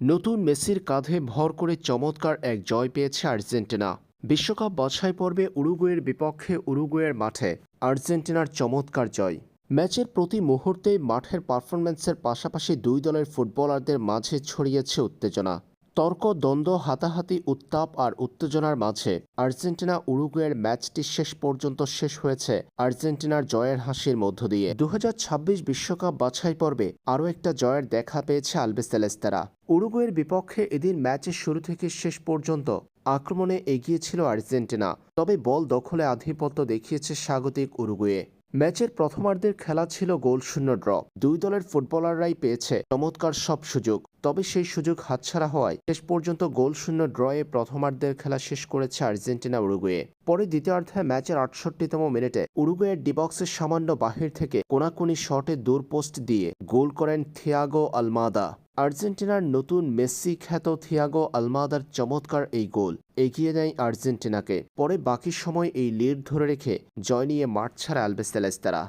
নতুন মেসির কাঁধে ভর করে চমৎকার এক জয় পেয়েছে আর্জেন্টিনা। বিশ্বকাপ বাছাই পর্বে উরুগুয়ের বিপক্ষে উরুগুয়ের মাঠে আর্জেন্টিনার চমৎকার জয়। ম্যাচের প্রতি মুহূর্তেই মাঠের পারফরম্যান্সের পাশাপাশি দুই দলের ফুটবলারদের মাঝে ছড়িয়েছে উত্তেজনা। তর্ক, দ্বন্দ্ব, হাতাহাতি, উত্তাপ আর উত্তেজনার মাঝে আর্জেন্টিনা উরুগুয়ের ম্যাচটি শেষ পর্যন্ত শেষ হয়েছে আর্জেন্টিনার জয়ের হাসির মধ্য দিয়ে। দু বিশ্বকাপ বাছাই পর্বে আরও একটা জয়ের দেখা পেয়েছে আলবেসেলেস্তারা উরুগুয়ের বিপক্ষে এদিন ম্যাচের শুরু থেকে শেষ পর্যন্ত আক্রমণে এগিয়ে ছিল আর্জেন্টিনা, তবে বল দখলে আধিপত্য দেখিয়েছে স্বাগতিক উরুগুয়ে। ম্যাচের প্রথমার্ধের খেলা ছিল গোলশূন্য ড্র। দুই দলের ফুটবলাররাই পেয়েছে চমৎকার সব সুযোগ। তবে সেই সুযোগ হাতছাড়া হওয়ায় শেষ পর্যন্ত গোল শূন্য ড্রয়ে প্রথমার্ধের খেলা শেষ করেছে আর্জেন্টিনা উরুগুয়ে। পরে দ্বিতীয়ার্ধে ম্যাচের আটষট্টিতম মিনিটে উরুগুয়ের ডিবক্সের সামান্য বাহির থেকে কোনাকুনি শটে দূর পোস্ট দিয়ে গোল করেন থিয়াগো আলমাদা। আর্জেন্টিনার নতুন মেসি খ্যাত থিয়াগো আলমাদার চমৎকার এই গোল এগিয়ে নেয় আর্জেন্টিনাকে। পরে বাকি সময় এই লিড ধরে রেখে জয় নিয়ে মাঠ ছাড়া আলবেসেলেস্তারা